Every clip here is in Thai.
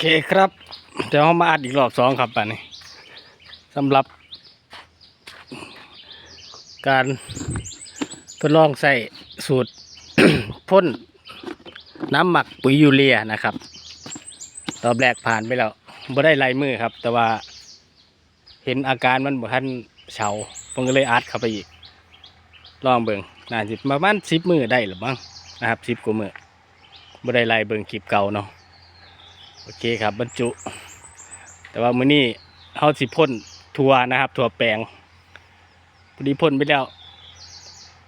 เคครับเดี๋ยวเรามาอัดอีกรอบสองครับป่านนี้สำหรับ การทดลองใส่สูตร พ่นน้ำหมักปุ๋ยยูเรียนะครับรอบแรกผ่านไปแล้วบ่ได้ลายมือครับ แต่ว่าเห็นอาการมันบ่ทันเฉาผมก็เลยอัดเข้าไปอีก ลองเบิ่งน่าจะประมาณสิบมือได้หรือบ้างนะครับสิบกว่ามือบ่ได้ลายเบิ่งคลิปเก่าเนาะ โอเคครับบรรจุ แต่ว่ามื้อนี้เฮาสิพ่นทัวนะครับทัวแปลงพอดีพ่นไปแล้ว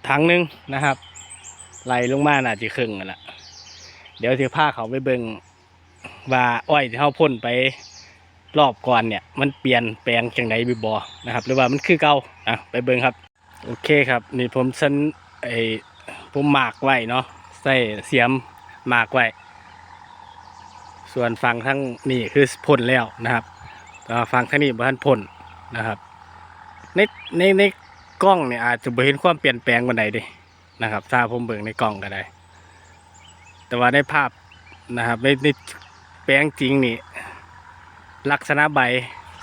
ถังนึงนะครับไหลลงมาน่าจะครึ่งนั่นแหละเดี๋ยวสิพาเขาไปเบิ่งว่าอ้อยที่เฮาพ่นไปรอบก่อนเนี่ย มันเปลี่ยนแปลงจังไดบิบอนะครับ หรือว่ามันคือเก่าอะไปเบิ่งครับ โอเคครับ นี่ผมซันไอผมหมากไว้เนาะใส่เสียมหมากไว้ ส่วนฝั่งทั้งนี่คือพ่นแล้วนะครับแต่ว่าฝั่งทั้งนี้บ่ทันพ่นนะครับ ในในในกล้องเนี่ยอาจจะเห็นความเปลี่ยนแปลงบันไดดินะครับ ถ้าผมเบิ่งในกล้องก็ได้ แต่ว่าในภาพนะครับในในแปลงจริงนี่ ลักษณะใบ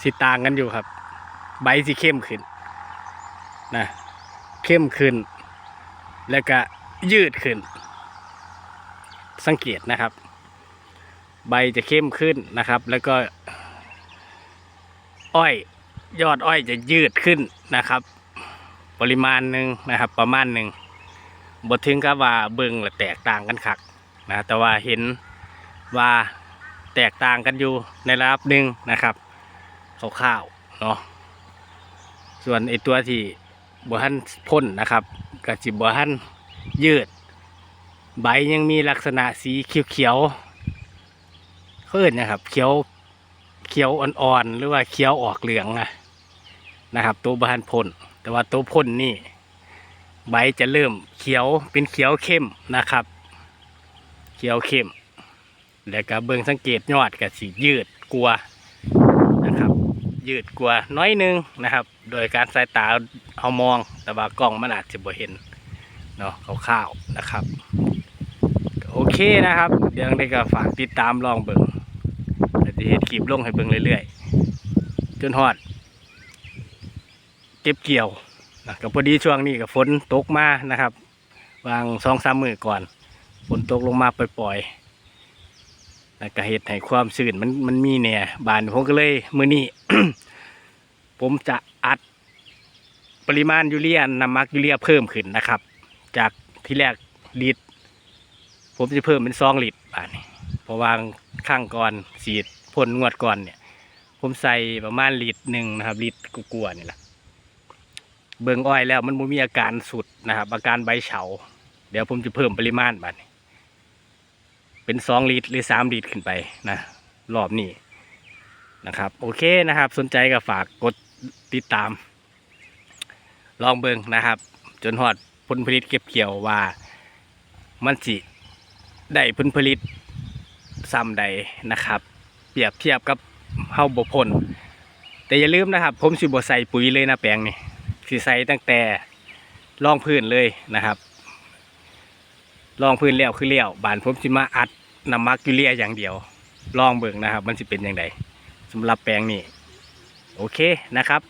สิต่างกันอยู่ครับ ใบสิเข้มขึ้นนะเข้มขึ้น แล้วก็ยืดขึ้น สังเกตนะครับ ใบจะเข้มขึ้นนะครับ แล้วก็ อ้อยยอดอ้อยจะยืดขึ้นนะครับ ปริมาณหนึ่งนะครับ ประมาณหนึ่งบทถึงกับว่าเบิ่งและแตกต่างกันคักนะแต่ว่าเห็นว่าแตกต่างกันอยู่ในระดับหนึ่งนะครับคร่าวๆเนาะส่วนไอตัวที่บัวหันพ่นนะครับกับจิบวหันยืด ใบยังมีลักษณะสีเขียวๆ เขาเอิ้นนะครับ เขียวเขียวอ่อนๆหรือว่าเขียวออกเหลืองนะนะครับ ตัวบานพ่นแต่ว่าตัวพ่นนี่ใบจะเริ่มเขียวเป็นเขียวเข้มนะครับ เขียวเข้ม แล้วก็เบิ่งสังเกตยอดกับสียืดกลัวนะครับ ยืดกลัวน้อยหนึงนะครับ โดยการสายตาเอามอง แต่ว่ากล้องมันอาจจะบ่เห็นเนาะคร่าวๆนะครับ โอเคนะครับเดี๋ยวนี้ก็ฝากติดตามลองเบิ่ง เห็นคลิปลงให้เบิ่งเรื่อยๆจนฮอด เก็บเกี่ยวนะก็พอดีช่วงนี้ก็ฝนตกมานะครับวางสองสามมือก่อนฝนตกลงมาปล่อยๆแล้วก็เห็ดให้ความชื้นมันมันมีเนี่ยบานผมก็เลยมือนี้ ผมจะอัดปริมาณยูเรียน้ำมักยูเรียเพิ่มขึ้นนะครับ จากที่แรกลิตรผมจะเพิ่มเป็นซองลิตรบาทนี้เพราะวางข้างก่อนสีด พ่นงวดก่อนเนี่ย ผมใส่ประมาณลิตรหนึ่งนะครับลิตรกลัวๆนี่แหละเบิ่งอ้อยแล้วมันมีอาการสุดนะครับ อาการใบเฉา เดี๋ยวผมจะเพิ่มปริมาณบาทนี้เป็นสองลิตรหรือสามลิตรขึ้นไปนะรอบนี้นะครับ โอเคนะครับ สนใจก็ฝากกดติดตาม ลองเบิ่งนะครับ จนหอดผลผลิตเก็บเกี่ยวว่ามันสิได้ผลผลิตซ้ำใดนะครับ ปรียบเทียบกับเฮาบพ่นแต่อย่าลืมนะครับ ผมสิบ่ใส่ปุ๋ยเลยนะแปลงนี่สิใส่ตั้งแต่รองพื้นเลยนะครับรองพื้นแล้วคือเลี้ยวบานผมสิมาอัดน้ำมักยูเรียอย่างเดียวลองเบิ่งนะครับ มันสิเป็นอย่างไรสำหรับแปลงนี้โอเคนะครับ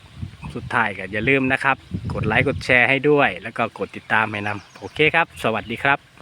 สุดท้ายก็อย่าลืมนะครับ กดไลค์กดแชร์ให้ด้วย แล้วก็กดติดตามให้นำโอเคครับ สวัสดีครับ